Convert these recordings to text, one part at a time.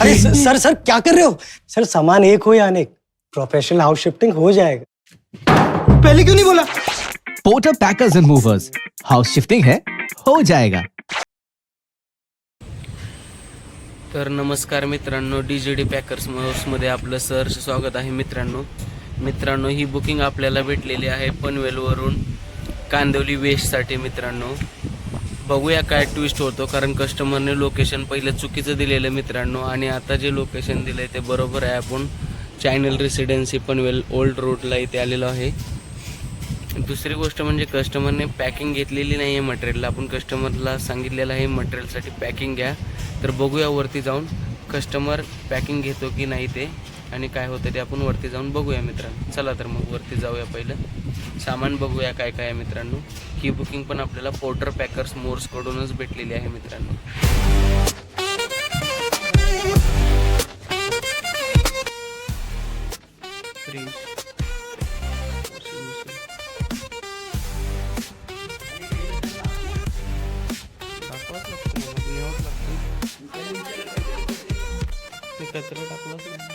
अरे sir sir क्या कर रहे हो? सर सामान एक हो या अनेक? प्रोफेशनल हाउस शिफ्टिंग हो जाएगा। पहले क्यों नहीं बोला? Porter packers and movers house shifting है हो जाएगा। तर नमस्कार मित्रांनो डी जी डी पॅकर्समध्ये आपलं सहर्ष स्वागत आहे मित्रांनो. मित्रांनो ही बुकिंग आपल्याला भेटलेली आहे पनवेलवरून कांदिवली वेस्टसाठी मित्रांनो. बघूया काय ट्विस्ट होतो. कारण कस्टमरने लोकेशन पहिलं चुकीचं दिलेलं मित्रांनो. आणि आता जे लोकेशन दिलं आहे ते बरोबर आहे. आपण चॅनल रेसिडेन्सी पनवेल ओल्ड रोडला इथे आलेलो आहे. दुसरी गोष्ट म्हणजे कस्टमरने पॅकिंग घेतलेली नाही आहे मटेरियलला आपण कस्टमरला सांगितलेलं आहे मटेरियलसाठी पॅकिंग घ्या. तर बघूया वरती जाऊन कस्टमर पॅकिंग घेतो की नाही ते. आणि काय होतं ते आपण वरती जाऊन बघूया मित्रांनो चला तर मग वरती जाऊया पहिलं सामान बघूया काय काय आहे मित्रांनो ही बुकिंग पण आपल्याला पोर्टर पॅकर्स मोर्सकडूनच भेटलेली आहे मित्रांनो कचरा टाकलाच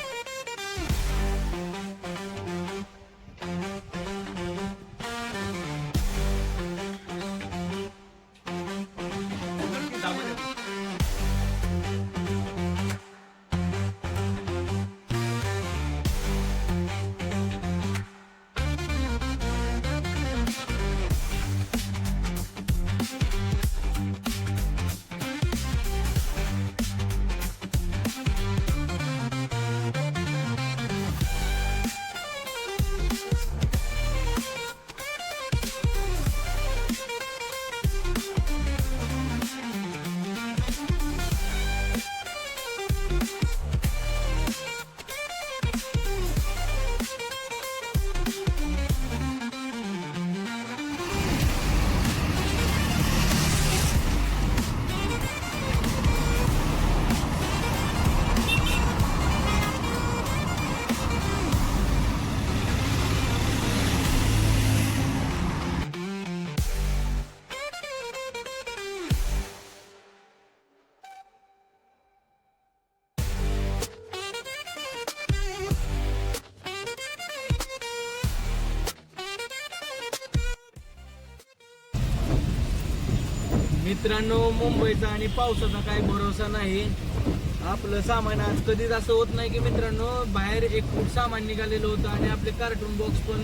मित्रांनो मुंबईचा आणि पावसाचा काही भरोसा नाही. आपलं सामान आज कधीच असं होत नाही की मित्रांनो बाहेर एक फूट सामान निघालेलं होतं आणि आपले कार्टून बॉक्स पण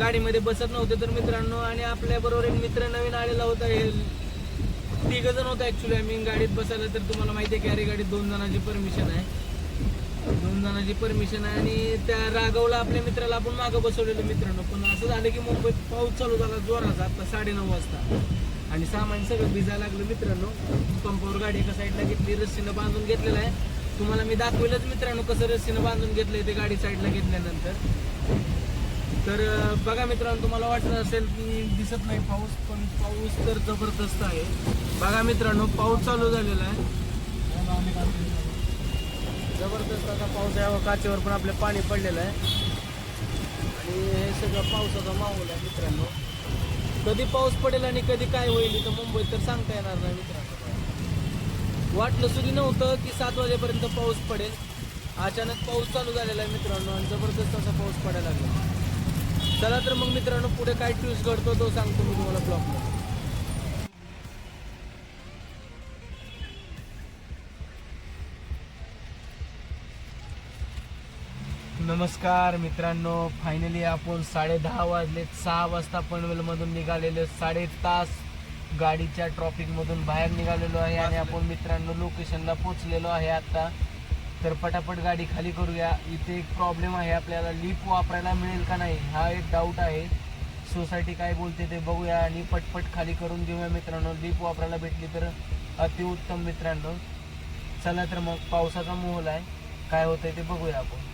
गाडीमध्ये बसत नव्हते तर मित्रांनो आणि आपल्या बरोबर एक मित्र नवीन आलेला होता. हे तिघ जण होता ऍक्च्युली आम्ही गाडीत बसायला तर तुम्हाला माहिती आहे कॅरी गाडीत दोन जणांची परमिशन आहे. दोन जणांची परमिशन आहे आणि त्या राघवला आपल्या मित्राला आपण मागं बसवलेलं मित्रांनो. पण असं झालं की मुंबईत पाऊस चालू झाला जोराचा आता साडेनऊ वाजता. आणि सामान सगळं भिजायला लागलं मित्रांनो. पंपावर गाडी एका साईडला घेतली रस्सीनं बांधून घेतलेलं आहे. तुम्हाला मी दाखवलंच मित्रांनो कसं रस्सीनं बांधून घेतलं ते गाडी साईडला घेतल्यानंतर. तर बघा मित्रांनो तुम्हाला वाटत असेल की दिसत नाही पाऊस पण पाऊस तर जबरदस्त आहे. बघा मित्रांनो पाऊस चालू झालेला आहे. जबरदस्त आता पाऊस आहे काचेवर पण आपलं पाणी पडलेलं आहे. आणि हे सगळं पावसाचा माहोल आहे मित्रांनो. कधी पाऊस पडेल आणि कधी काय होईल इथं मुंबईत तर सांगता येणार नाही मित्रांनो. वाटलं सुधी नव्हतं की सात वाजेपर्यंत पाऊस पडेल. अचानक पाऊस चालू झालेला आहे मित्रांनो आणि जबरदस्त असा पाऊस पडायला लागला. चला तर मग मित्रांनो पुढे काय ट्विस्ट घडतो तो सांगतो मी तुम्हाला ब्लॉगमध्ये नमस्कार मित्रांनो फायनली आपण साडे दहा वाजले सहा वाजता पनवेलमधून निघालेलो साडे तास गाडीच्या ट्रॉफिकमधून बाहेर निघालेलो आहे आणि आपण मित्रांनो लोकेशनला पोचलेलो आहे आता. तर पटापट गाडी खाली करूया. इथे एक प्रॉब्लेम आहे आपल्याला लिफ्ट वापरायला मिळेल का नाही हा एक डाऊट आहे. सोसायटी काय बोलते ते बघूया आणि पटपट खाली करून घेऊया मित्रांनो. लिफ्ट वापरायला भेटली तर अतिउत्तम मित्रांनो. चला तर मग पावसाचा मोहोल आहे. काय होतंय ते बघूया आपण.